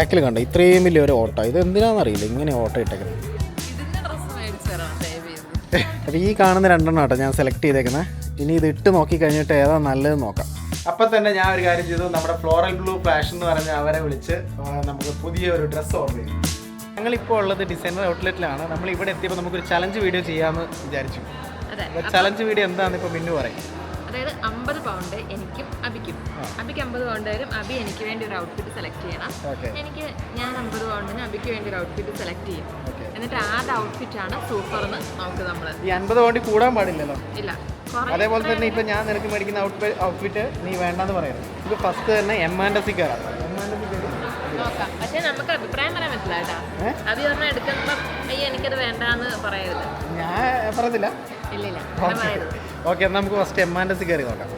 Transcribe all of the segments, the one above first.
ബാക്കിൽ കണ്ട? ഇത്രയും വലിയ ഒരു ഓട്ടോ. ഇത് എന്തിനാണെന്നറിയില്ല ഇങ്ങനെ ഓട്ടോ ഇട്ടേക്കുന്നത് അപ്പോൾ ഈ കാണുന്ന രണ്ടെണ്ണം കേട്ടോ ഞാൻ സെലക്ട് ചെയ്തേക്കുന്നത് ഇനി ഇത് ഇട്ട് നോക്കി കഴിഞ്ഞിട്ട് ഏതാ നല്ലത് നോക്കാം. അപ്പം തന്നെ ഞാൻ ഒരു കാര്യം ചെയ്തു. നമ്മുടെ ഫ്ലോറൽ ബ്ലൂ ഫാഷൻ എന്ന് പറഞ്ഞ അവരെ വിളിച്ച് നമുക്ക് പുതിയ ഒരു ഡ്രസ്സ് ഓർഡർ ചെയ്തു. ഞങ്ങളിപ്പോൾ ഉള്ളത് ഡിസൈനർ ഔട്ട്ലെറ്റിലാണ് നമ്മൾ ഇവിടെ എത്തിയപ്പോൾ നമുക്കൊരു ചലഞ്ച് വീഡിയോ ചെയ്യാമെന്ന് വിചാരിച്ചു. അതെ. ചലഞ്ച് വീഡിയോ എന്താണെന്ന് ഇപ്പോൾ മിന്നു പറയും. അതായത് അമ്പത് പൗണ്ട് എനിക്കും അബിക്കും. അബിക്ക് അമ്പത് പൗണ്ട് വരും അബി എനിക്ക് വേണ്ടി ഒരു ഔട്ട്ഫിറ്റ് സെലക്ട് ചെയ്യണം. എനിക്ക് ഞാൻ അമ്പത് പൗണ്ടിന് അബിക്ക് വേണ്ടി ഒരു ഔട്ട്ഫിറ്റ് സെലക്ട് ചെയ്യും. എന്നിട്ട് ആ ഔട്ട്ഫിറ്റ് ആണ് സൂപ്പർ എന്ന് നമുക്ക് നമ്മൾ ഈ അമ്പത് പൗണ്ടി കൂടാൻ പാടില്ലല്ലോ? ഇല്ല. അതേപോലെ തന്നെ ഇപ്പൊ ഞാൻ നിനക്ക് മേടിക്കുന്ന ഔട്ട്ഫിറ്റ് ഔട്ട്ഫിറ്റ് നീ വേണ്ടെന്ന് പറയുന്നത് ഇത് ഫസ്റ്റ് തന്നെ എം ആൻഡ് എസ് കയറാം നോക്കാം. പക്ഷേ നമുക്ക് അഭിപ്രായം പറയാൻ പറ്റില്ല കേട്ടാ? അബി പറഞ്ഞാൽ എടുക്കുമ്പോ അയ്യോ എനിക്കത് വേണ്ടാന്ന് പറയരുത്. ഞാൻ പറഞ്ഞില്ല ഇല്ല ഇല്ല പറയരുത്. ഓക്കെ എന്നാൽ നമുക്ക് ഫസ്റ്റ് എം ആൻഡ് എസ് കയറി നോക്കാം.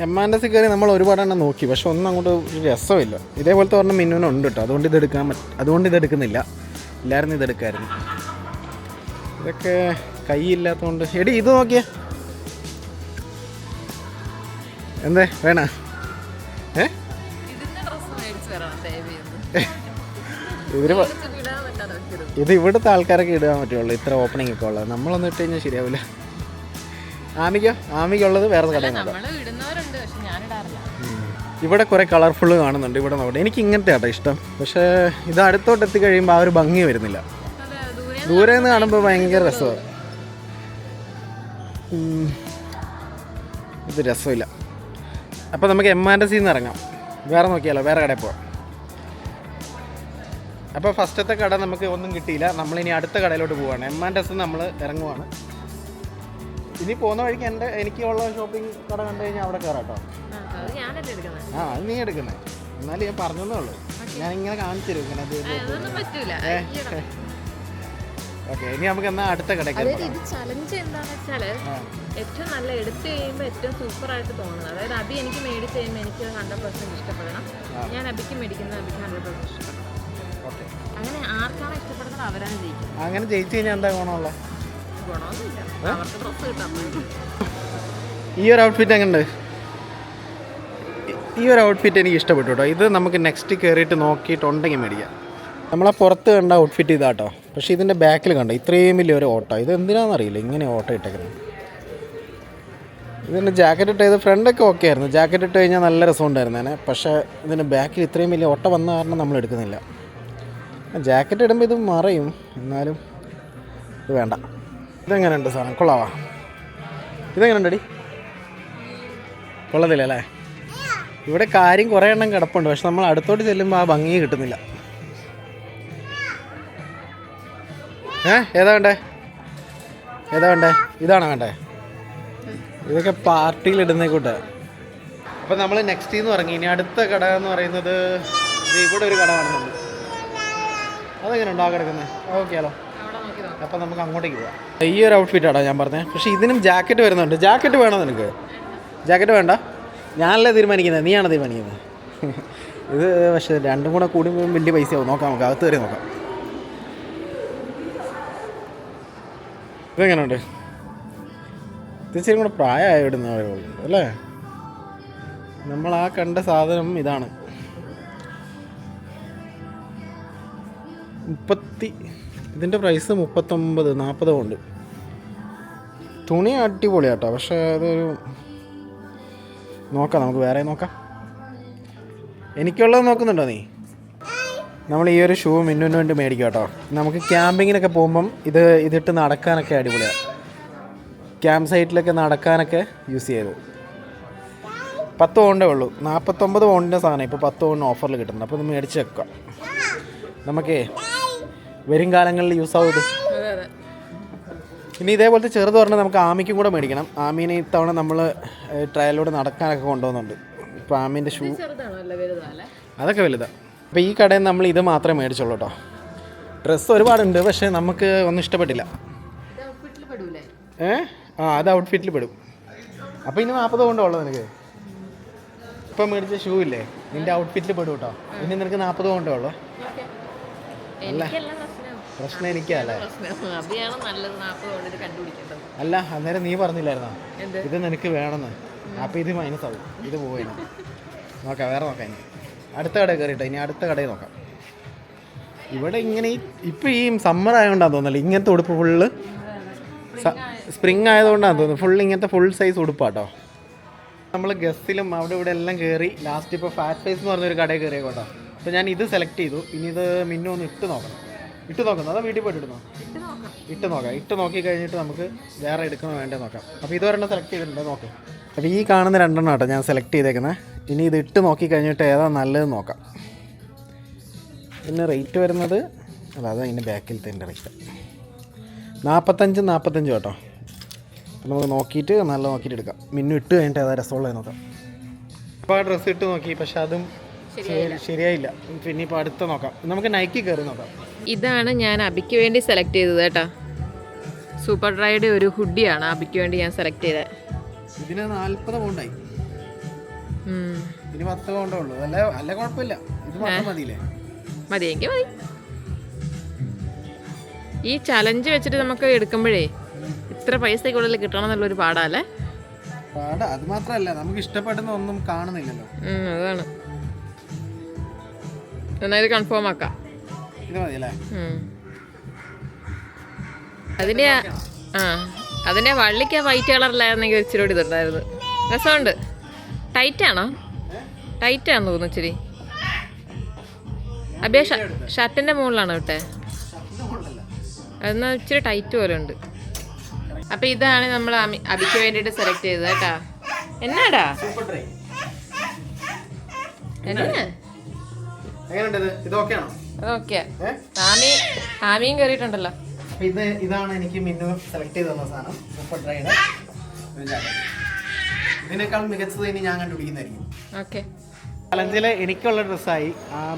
എം ആൻഡ് എസ് കയറി നമ്മൾ ഒരുപാട് എണ്ണം നോക്കി പക്ഷെ ഒന്നും അങ്ങോട്ട് ഒരു രസമില്ല. ഇതേപോലത്തെ ഒരെണ്ണം മിന്നുനുണ്ട് കേട്ടോ. അതുകൊണ്ട് ഇത് എടുക്കാൻ പറ്റ അതുകൊണ്ട് ഇത് എടുക്കുന്നില്ല. എല്ലാവരും ഇത് എടുക്കായിരുന്നു. ഇതൊക്കെ കൈയില്ലാത്തതുകൊണ്ട്. എടി ഇത് നോക്കിയേ. എന്തേ വേണ? ഏ? ഇത്. ഇവിടുത്തെ ആൾക്കാരൊക്കെ ഇടാൻ പറ്റുള്ളൂ ഇത്ര ഓപ്പണിംഗ് ഒക്കെ ഉള്ളത്. നമ്മളൊന്നും ഇട്ട് കഴിഞ്ഞാൽ ശരിയാവില്ല. ആമിക്കോ ആമിക്കുള്ളത് വേറെ കടയിൽ ഇവിടെ കുറേ കളർഫുൾ കാണുന്നുണ്ട് ഇവിടെ നോക്കട്ടെ എനിക്ക് ഇങ്ങനത്തെ ആട്ടോ ഇഷ്ടം. പക്ഷേ ഇത് അടുത്തോട്ട് എത്തിക്കഴിയുമ്പോൾ ആ ഒരു ഭംഗി വരുന്നില്ല. ദൂരെ നിന്ന് കാണുമ്പോൾ ഭയങ്കര രസമാണ്. ഇത് രസമില്ല. അപ്പോൾ നമുക്ക് എം ആൻഡ് സിന്ന് ഇറങ്ങാം. വേറെ നോക്കിയാലോ വേറെ കടയിൽ പോവാം. അപ്പോൾ ഫസ്റ്റത്തെ കട നമുക്ക് ഒന്നും കിട്ടിയില്ല. നമ്മളിനി അടുത്ത കടയിലോട്ട് പോവാണ്. എം ആൻഡ് എസ് നമ്മൾ ഇറങ്ങുവാണ്. ഇനി പോകുന്ന വഴിക്ക് എന്റെ എനിക്കുള്ള ഷോപ്പിംഗ് കട കണ്ടു കഴിഞ്ഞാൽ അവിടെ കയറാം കേട്ടോ. ആ, അത് നീ എടുക്കുന്നേ. എന്നാലും ഞാൻ പറഞ്ഞതേ ഉള്ളൂ. ഞാൻ ഇങ്ങനെ കാണിച്ചു തരും ഇങ്ങനെ. ഓക്കെ ഇനി നമുക്ക് എന്നാൽ അടുത്ത കടയ്ക്ക് ഇത് ചലഞ്ച് എന്താന്ന് വെച്ചാൽ. ഏറ്റവും നല്ല എടുത്തു കഴിയുമ്പോൾ ഏറ്റവും സൂപ്പർ ആയിട്ട് തോന്നുന്നത്. അതായത് അബി എനിക്ക് മേടിച്ച് കഴിയുമ്പോൾ എനിക്ക് ഹൺഡ്രഡ് പെർസെന്റ് ഇഷ്ടപ്പെടണം. ഞാൻ അബിക്ക് മേടിക്കുന്നത് അബിക്ക് ഹൺഡ്രഡ് പെർസെന്റ് ഇഷ്ടപ്പെടണം. അങ്ങനെ ആർക്കാണ് ഇഷ്ടപ്പെടുന്നത് അവരാണ് ജയിക്കുന്നത്. അങ്ങനെ ജയിച്ചു കഴിഞ്ഞാൽ എന്താ ഗുണമുള്ള ഈ ഒരു ഔട്ട്ഫിറ്റ് എങ്ങനെയുണ്ട് ഈ- ഒരു ഔട്ട്ഫിറ്റ് എനിക്ക് ഇഷ്ടപ്പെട്ടു കേട്ടോ ഇത് നമുക്ക് നെക്സ്റ്റ് കയറിയിട്ട് നോക്കിയിട്ടുണ്ടെങ്കിൽ മേടിക്കാം. നമ്മളെ പുറത്ത് കണ്ട ഔട്ട്ഫിറ്റ് ഇതാ ഇതാട്ടോ. പക്ഷേ ഇതിന്റെ ബാക്കിൽ കണ്ട? ഇത്രയും വലിയ ഒരു ഓട്ടോ. ഇത് എന്തിനാണെന്നറിയില്ല ഇങ്ങനെ ഓട്ടോ ഇട്ടേക്കുന്നത്. ഇതിന്റെ ജാക്കറ്റ് ഇട്ട് ഇത് ഫ്രണ്ടൊക്കെ ഓക്കെ ആയിരുന്നു. ജാക്കറ്റ് ഇട്ട് കഴിഞ്ഞാൽ നല്ല രസമുണ്ടായിരുന്നേനെ പക്ഷേ ഇതിന്റെ ബാക്കിൽ ഇത്രയും വലിയ ഓട്ട വന്ന കാരണം നമ്മൾ എടുക്കുന്നില്ല. ജാക്കറ്റ് ഇടുമ്പോൾ ഇത് മറയും. എന്നാലും ഇത് വേണ്ട. ഇതെങ്ങനെയുണ്ട് സാധനം കൊള്ളാവാ? ഇതെങ്ങനെയുണ്ടടി കൊള്ളത്തില്ല അല്ലേ? ഇവിടെ കാര്യം കുറേ എണ്ണം കിടപ്പുണ്ട്. പക്ഷെ നമ്മൾ അടുത്തോട്ട് ചെല്ലുമ്പോൾ ആ ഭംഗി കിട്ടുന്നില്ല. ഏ? ഏതാ വേണ്ടേ? ഏതാ വേണ്ടേ? ഇതാണോ വേണ്ടേ? ഇതൊക്കെ പാർട്ടിയിൽ ഇടുന്ന അപ്പം നമ്മൾ നെക്സ്റ്റ് എന്ന് പറഞ്ഞു. ഇനി അടുത്ത കട എന്ന് പറയുന്നത് ഇവിടെ ഒരു കട കാണുന്നുണ്ട്. അതെങ്ങനെ ഉണ്ടോ കിടക്കുന്നത് ഓക്കെ അവിടെ നോക്കി നോക്കാം അപ്പം നമുക്ക് അങ്ങോട്ടേക്ക് പോവാം. ഈ ഒരു ഔട്ട്ഫിറ്റാണോ ഞാൻ പറഞ്ഞത് പക്ഷേ ഇതിനും ജാക്കറ്റ് വരുന്നുണ്ട്. ജാക്കറ്റ് വേണോ നിനക്ക്? ജാക്കറ്റ് വേണ്ട? ഞാനല്ലേ തീരുമാനിക്കുന്നത്? നീയാണ് തീരുമാനിക്കുന്നത്? ഇത് പക്ഷേ രണ്ടും കൂടെ കൂടി വലിയ പൈസയാവും. നോക്കാം നമുക്ക്. അകത്ത് വരെ നോക്കാം. ഇതെങ്ങനെയുണ്ട് ഇത് ഇച്ചിരി കൂടെ പ്രായമായി ഇടുന്ന അല്ലേ? നമ്മൾ ആ കണ്ട സാധനം ഇതാണ്. മുപ്പത്തി ഇതിന്റെ പ്രൈസ് മുപ്പത്തൊമ്പത് നാൽപ്പത് ഉണ്ട് തുണി അടിപൊളിയാട്ടോ. പക്ഷേ അതൊരു നോക്കാം നമുക്ക് വേറെ നോക്കാം. എനിക്കുള്ളത് നോക്കുന്നുണ്ടോ നീ? നമ്മൾ ഈ ഒരു ഷൂ മിന്നുവിന് വേണ്ടി മേടിക്കും കേട്ടോ. നമുക്ക് ക്യാമ്പിങ്ങിനൊക്കെ പോകുമ്പം ഇത് ഇതിട്ട് നടക്കാനൊക്കെ അടിപൊളിയാണ് ക്യാമ്പ് സൈറ്റിലൊക്കെ നടക്കാനൊക്കെ യൂസ് ചെയ്തു പത്ത് പൗണ്ടേ ഉള്ളൂ. നാൽപ്പത്തൊമ്പത് പൗണ്ടിന്റെ സാധനം ഇപ്പോൾ പത്ത് പൗണ്ടിന് ഓഫറിൽ കിട്ടുന്നുണ്ട്. അപ്പോൾ ഇത് മേടിച്ച് വെക്കാം. നമുക്കേ വരും കാലങ്ങളിൽ യൂസ് ആവും ഇത്. ഇനി ഇതേപോലത്തെ ചെറുത് പറഞ്ഞാൽ നമുക്ക് ആമിക്കും കൂടെ മേടിക്കണം. ആമീനെ ഇത്തവണ നമ്മൾ ട്രയലിലൂടെ നടക്കാനൊക്കെ കൊണ്ടുപോകുന്നുണ്ട് ഇപ്പോൾ ആമീന്റെ ഷൂ അതൊക്കെ വലുതാണ് അപ്പോൾ ഈ കടയിൽ നമ്മൾ ഇത് മാത്രമേ മേടിച്ചുള്ളൂ കേട്ടോ ഡ്രസ്സ് ഒരുപാടുണ്ട് പക്ഷേ നമുക്ക് ഒന്നും ഇഷ്ടപ്പെട്ടില്ല. ഏ? ആ അത് ഔട്ട്ഫിറ്റിൽ പെടും. അപ്പോൾ ഇനി നാൽപ്പത് കൊണ്ടുള്ളത് നിനക്ക്. ഇപ്പം മേടിച്ച ഷൂ ഇല്ലേ? നിന്റെ ഔട്ട്ഫിറ്റിൽ പെടും കേട്ടോ ഇനി നിനക്ക് നാൽപ്പത് കൊണ്ടേ ഉള്ളൂ. പ്രശ്നം. എനിക്കല്ലേ അല്ല? അന്നേരം നീ പറഞ്ഞില്ലായിരുന്നോ? ഇത് നിനക്ക് വേണമെന്ന്. അപ്പൊ ഇത് മൈനസ് ആവും. ഇത് പോയിന്. നോക്കാം വേറെ നോക്കാം ഇനി. അടുത്ത കടയിൽ കയറിയിട്ടോ ഇനി അടുത്ത കടയിൽ നോക്കാം. ഇവിടെ ഇങ്ങനെ ഇപ്പൊ ഇപ്പം ഈ സമ്മർ ആയതുകൊണ്ടാണ് തോന്നുന്നില്ല. ഇങ്ങനത്തെ ഉടുപ്പ് ഫുള്ള് സ്പ്രിങ് ആയതുകൊണ്ടാണ് തോന്നുന്നു. ഫുൾ ഇങ്ങനത്തെ ഫുൾ സൈസ് ഉടുപ്പാട്ടോ. നമ്മൾ ഗസ്സിലും അവിടെ ഇവിടെ എല്ലാം കയറി ലാസ്റ്റ് ഇപ്പോൾ ഫാറ്റ് ഫേസ് എന്ന് പറഞ്ഞൊരു കടയിൽ കയറിയ കേട്ടോ അപ്പോൾ ഞാൻ ഇത് സെലക്ട് ചെയ്തു. ഇനി ഇത് മിന്നു ഒന്ന് ഇട്ട് നോക്കണം. ഇട്ട് നോക്കുന്നു അതോ വീട്ടിൽ പോയിട്ട് ഇടുന്നോ? ഇട്ട് നോക്കാം. ഇട്ട് നോക്കാം. ഇട്ട് നോക്കി കഴിഞ്ഞിട്ട് നമുക്ക് വേറെ എടുക്കണോ വേണ്ടേ നോക്കാം. അപ്പോൾ ഇതൊരെണ്ണം സെലക്ട് ചെയ്തിട്ടുണ്ട്. നോക്കാം. അപ്പോൾ ഈ കാണുന്ന രണ്ടെണ്ണം കേട്ടോ ഞാൻ സെലക്ട് ചെയ്തേക്കുന്നത് ഇനി ഇത് ഇട്ട് നോക്കി കഴിഞ്ഞിട്ട് ഏതാ നല്ലത് നോക്കാം. പിന്നെ റേറ്റ് വരുന്നത് അതായത് അത് അതിന്റെ ബാക്കിലത്തെ എന്റെ റേറ്റ് നാൽപ്പത്തഞ്ച് നാൽപ്പത്തഞ്ച് കേട്ടോ അപ്പോൾ നമുക്ക് നോക്കിയിട്ട് നല്ല നോക്കിയിട്ട് എടുക്കാം. മിന്നു ഇട്ട് കഴിഞ്ഞിട്ട് ഏതാ രസമുള്ളത് നോക്കാം. അപ്പോൾ ആ ഡ്രസ്സ് ഇട്ട് നോക്കി. പക്ഷെ അതും ശരിയായില്ല. പിന്നെ ഇപ്പോൾ അടുത്ത നോക്കാം. നമുക്ക് നൈക്കി കയറി നോക്കാം. ഇതാണ് ഞാൻ അബിക്ക് വേണ്ടി സെലക്ട് ചെയ്തത് കേട്ടോ. സൂപ്പർ ഡ്രൈയുടെ ഒരു ഹുഡിയാണ് അബിക്ക് വേണ്ടി ഞാൻ സെലക്ട് ചെയ്തത് ഇതിന് നാൽപ്പത് പൗണ്ടായി. ഇനി പത്ത് പൗണ്ടേ ഉള്ളൂ. അല്ല അല്ല കുഴപ്പമില്ല. ഇത് മാത്രം മതിയില്ലേ? മതിയെങ്കിൽ മതി. ഈ ചലഞ്ച് വെച്ചിട്ട് നമുക്ക് എടുക്കുമ്പോഴേ ഇത്ര പൈസ കൂടുതൽ കിട്ടണം എന്നുള്ളൊരു പാടാല്ലേ പാടാ. അത് മാത്രമല്ല നമുക്ക് ഇഷ്ടപ്പെടുന്ന ഒന്നും കാണുന്നില്ലല്ലോ. അതാണ്. എന്നാൽ ഇത് കൺഫേം ആക്കാം. ഇത് മതിയല്ലേ? ആ- അതിന്റെ വള്ളിക്ക് വൈറ്റ് കളറിലായിരുന്നെങ്കിൽ ഇച്ചിരി കൂടി ഇതുണ്ടായിരുന്നു. രസമുണ്ട്. ടൈറ്റ് ആണോ? ടൈറ്റ് ആണെന്ന് തോന്നുന്നു ഇച്ചിരി. അബിയ ഷർട്ടിന്റെ മുകളിലാണ് കേട്ടെ എന്നാൽ ഇച്ചിരി ടൈറ്റ് പോലെ ഉണ്ട്. അപ്പൊ ഇതാണ് നമ്മൾ അബിക്ക് വേണ്ടിയിട്ട് സെലക്ട് ചെയ്തത് കേട്ടാ. എന്നാടാ? എന്നാ? എങ്ങനെയുണ്ട് ഇത്? ഇത് ഓക്കെ ആമി ആമിയും കയറിയിട്ടുണ്ടല്ലോ ഇത് ഇതാണ് എനിക്ക് മിന്നു സെലക്ട് ചെയ്ത് തന്ന സാധനം. സൂപ്പർ ഡ്രൈയുടെ ഇതിനേക്കാൾ മികച്ചത് ഇനി ഞാൻ കണ്ടുപിടിക്കുന്നതായിരിക്കും. ഓക്കെ ചലഞ്ചിൽ എനിക്കുള്ള ഡ്രസ്സായി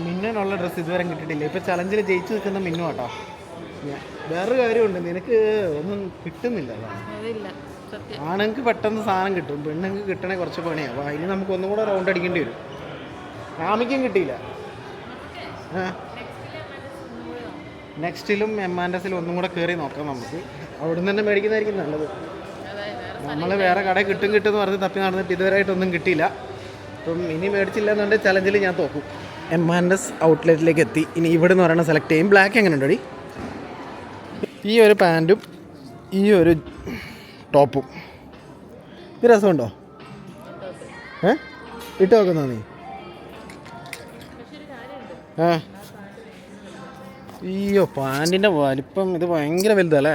മിന്നിനുള്ള ഡ്രസ്സ് ഇതുവരെ കിട്ടിട്ടില്ല ഇപ്പൊ ചലഞ്ചിൽ ജയിച്ചു നിൽക്കുന്ന മിന്നു കേട്ടോ വേറൊരു കാര്യമുണ്ട്. നിനക്ക് ഒന്നും കിട്ടുന്നില്ല ആണുങ്ങൾക്ക് പെട്ടെന്ന് സാധനം കിട്ടും. പെണ്ണുങ്ങൾക്ക് കിട്ടണേ കുറച്ച് പണിയാണ് അപ്പോൾ അതിന് നമുക്ക് ഒന്നും കൂടെ റൗണ്ട് അടിക്കേണ്ടി വരും. ആമിക്കും കിട്ടിയില്ല. നെക്സ്റ്റിലും എമ്മാൻഡസിലും ഒന്നും കൂടെ കയറി നോക്കാം നമുക്ക്. അവിടുന്ന് തന്നെ മേടിക്കുന്നതായിരിക്കും നല്ലത്. നമ്മൾ വേറെ കടയിൽ കിട്ടും കിട്ടും എന്ന് പറഞ്ഞ് തപ്പി നടന്നിട്ട് ഇതുവരെയായിട്ടൊന്നും കിട്ടിയില്ല. അപ്പം ഇനി മേടിച്ചില്ല എന്നുണ്ടെങ്കിൽ ചലഞ്ചിൽ ഞാൻ തോക്കും. എം ആൻഡസ് ഔട്ട്ലെറ്റിലേക്ക് എത്തി. ഇനി ഇവിടെ നിന്ന് പറയണ സെലക്ട് ചെയ്യും. ബ്ലാക്ക് എങ്ങനെ ഉണ്ടോ ഈ ഒരു പാന്റും ഈ ഒരു ടോപ്പും ഇത് രസമുണ്ടോ? ഏ? ഇട്ട് നോക്കുന്നോ നീ അയ്യോ പാന്റിന്റെ വലിപ്പം ഇത് ഭയങ്കര വലുതല്ലേ?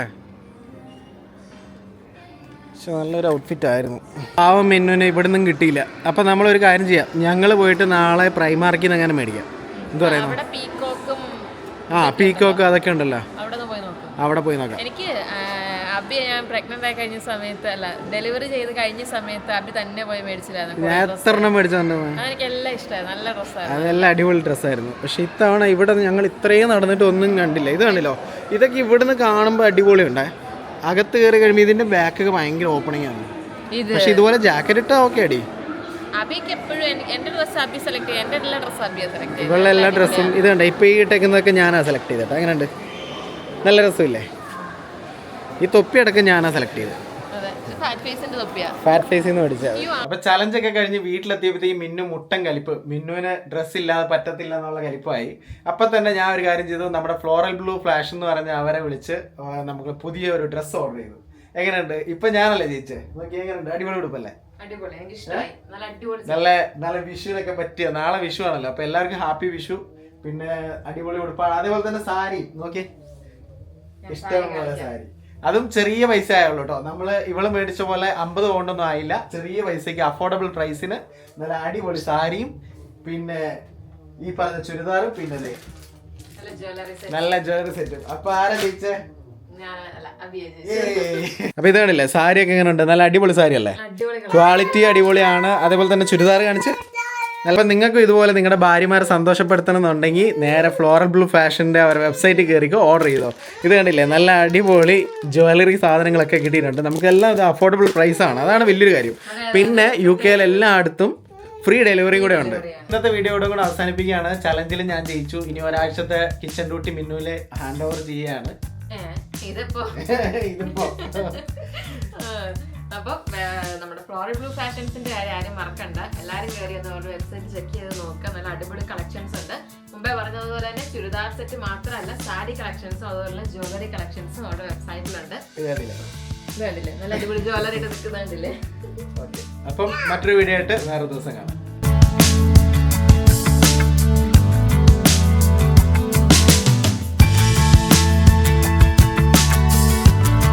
പക്ഷെ നല്ലൊരു ഔട്ട്ഫിറ്റ് ആയിരുന്നു. പാവം മെന്നുവിനെ ഇവിടെ നിന്നും കിട്ടിയില്ല. അപ്പം നമ്മളൊരു കാര്യം ചെയ്യാം. ഞങ്ങൾ പോയിട്ട് നാളെ പ്രൈമാർക്കിൽ നിന്ന് അങ്ങനെ മേടിക്കാം. എന്താ പറയുന്നു? അവിടെ പീക്കോക്കും ആ പീക്കോക്ക് അതൊക്കെ ഉണ്ടല്ലോ. അവിടെ പോയി നോക്കും. എനിക്ക് അബി ഞാൻ പ്രഗ്നന്റ് ആയി കഴിഞ്ഞ സമയത്ത് അല്ല ഡെലിവറി ചെയ്ത് കഴിഞ്ഞ സമയത്ത് അബി തന്നെ പോയി മേടിച്ചില്ലായിരുന്നു. എല്ലാം ഇഷ്ടമായി നല്ല ഡ്രസ്സായിരുന്നു അതെല്ലാം അടിപൊളി ഡ്രസ്സായിരുന്നു. പക്ഷെ ഇത്തവണ ഇവിടെ ഞങ്ങൾ ഇത്രയും നടന്നിട്ട് ഒന്നും കണ്ടില്ല. ഇത് കണ്ടില്ലോ? ഇതൊക്കെ ഇവിടുന്ന് കാണുമ്പോൾ അടിപൊളി ഉണ്ടേ അകത്ത് കയറി കഴിയുമ്പോൾ ഇതിന്റെ ബാക്കൊക്കെ ഭയങ്കര ഓപ്പണിംഗ് ആണ്. പക്ഷെ ഇതുപോലെ ജാക്കറ്റ് ഇട്ടാ ഓക്കെ അടി. അബിക്ക് എപ്പോഴും എന്റെ ഡ്രസ്സ് അബി സെലക്ട് ചെയ്യും. എന്റെ എല്ലാ അബിയെ സെലക്ട് ചെയ്യും ഇവളുടെ എല്ലാ ഡ്രസ്സും ഇത് കണ്ടോ ഇപ്പൊ ഈ ഇട്ടേക്കുന്നതൊക്കെ ഞാനാ സെലക്ട് ചെയ്തിട്ട് ഉണ്ട്. നല്ല രസമില്ലേ? ഈ തൊപ്പി അടക്കം ഞാനാ സെലക്ട് ചെയ്തത്. അതെ. ഫാറ്റ് ഫേസിന്റെ തൊപ്പിയാ. ഫാറ്റ് ഫേസിൽ നിന്ന് അപ്പൊ ചലഞ്ച് ഒക്കെ കഴിഞ്ഞ് വീട്ടിലെത്തിയപ്പോഴത്തേക്ക് മിന്നു മുട്ടൻ കലിപ്പ് മിന്നുവിന് ഡ്രസ്സ് ഇല്ലാതെ പറ്റത്തില്ല എന്നുള്ള കലിപ്പായി. അപ്പൊ തന്നെ ഞാൻ ഒരു കാര്യം ചെയ്തു നമ്മുടെ ഫ്ലോറൽ ബ്ലൂ ഫ്ലാഷ് എന്ന് പറഞ്ഞ അവരെ വിളിച്ച് നമുക്ക് പുതിയ ഒരു ഡ്രസ്സ് ഓർഡർ ചെയ്തു. എങ്ങനെയുണ്ട്? ഇപ്പൊ ഞാനല്ലേ ജയിച്ചേ? നോക്കി എങ്ങനെയുണ്ട്? അടിപൊളി ഉടുപ്പല്ലേ? അടിപൊളി. എനിക്ക് ഇഷ്ടമായി നല്ല അടിപൊളി നല്ല നല്ല വിഷുവിനൊക്കെ പറ്റിയ നാളെ വിഷു ആണല്ലോ. അപ്പൊ എല്ലാവർക്കും ഹാപ്പി വിഷു. പിന്നെ അടിപൊളി ഉടുപ്പാണ്. അതേപോലെ തന്നെ സാരി. നോക്കിയേ. ഇഷ്ടമുള്ള സാരി. അതും ചെറിയ പൈസ ആയുള്ളൂ കേട്ടോ. നമ്മൾ ഇവൾ മേടിച്ച പോലെ അമ്പത് പൗണ്ടൊന്നും ആയില്ല. ചെറിയ പൈസക്ക് അഫോർഡബിൾ പ്രൈസിന് നല്ല അടിപൊളി സാരിയും പിന്നെ ഈ പറഞ്ഞ ചുരിദാറും പിന്നെ നല്ല ജ്വല്ലറി സെറ്റും അപ്പൊ ആരാ ജയിച്ചേ? അബിയെ അപ്പൊ ഇത് സാരി ഒക്കെ എങ്ങനെ ഉണ്ട് നല്ല അടിപൊളി സാരി അല്ലേ ക്വാളിറ്റി അടിപൊളിയാണ്. അതേപോലെ തന്നെ ചുരിദാർ കാണിച്ച് അപ്പം നിങ്ങൾക്കും ഇതുപോലെ നിങ്ങളുടെ ഭാര്യമാരെ സന്തോഷപ്പെടുത്തണം എന്നുണ്ടെങ്കിൽ നേരെ ഫ്ലോറൽ ബ്ലൂ ഫാഷന്റെ അവരുടെ വെബ്സൈറ്റിൽ കയറിക്കോ ഓർഡർ ചെയ്തോ. ഇത് കണ്ടില്ലേ നല്ല അടിപൊളി ജ്വല്ലറി സാധനങ്ങളൊക്കെ കിട്ടിയിട്ടുണ്ട്. നമുക്കെല്ലാം ഇത് അഫോർഡബിൾ പ്രൈസാണ് അതാണ് വലിയൊരു കാര്യം. പിന്നെ യു കെയിൽ എല്ലായിടത്തും ഫ്രീ ഡെലിവറി കൂടെ ഉണ്ട്. ഇന്നത്തെ വീഡിയോയോടും കൂടെ അവസാനിപ്പിക്കുകയാണ്. ചലഞ്ചിൽ ഞാൻ ജയിച്ചു. ഇനി ഒരാഴ്ചത്തെ കിച്ചൺ ഡ്യൂട്ടി മിന്നുവിലെ ഹാൻഡ് ഓവർ ചെയ്യുകയാണ്. ഇതിപ്പോ. ഇതിപ്പോ. അപ്പൊ നമ്മുടെ ഫ്ലോറൽ ബ്ലൂ ഫാഷൻസിന്റെ കാര്യം ആരും മറക്കണ്ട. എല്ലാരും കയറി ഒന്ന് അവരുടെ വെബ്സൈറ്റ് ചെക്ക് ചെയ്ത് നോക്കുക നല്ല അടിപൊളി കളക്ഷൻസ് ഉണ്ട്. മുമ്പ് പറഞ്ഞതുപോലെ തന്നെ ചുരിദാർ സെറ്റ് മാത്രമല്ല സാരി കളക്ഷൻസും അതുപോലെ ജ്വല്ലറി കളക്ഷൻസും അവിടെ വെബ്സൈറ്റിലുണ്ട്? നല്ല അടിപൊളി ജ്വല്ലറി നിൽക്കുന്നുണ്ടല്ലേ? ഓക്കെ. അപ്പം മറ്റൊരു വീഡിയോ ആയിട്ട് വേറെ ദിവസം കാണാം.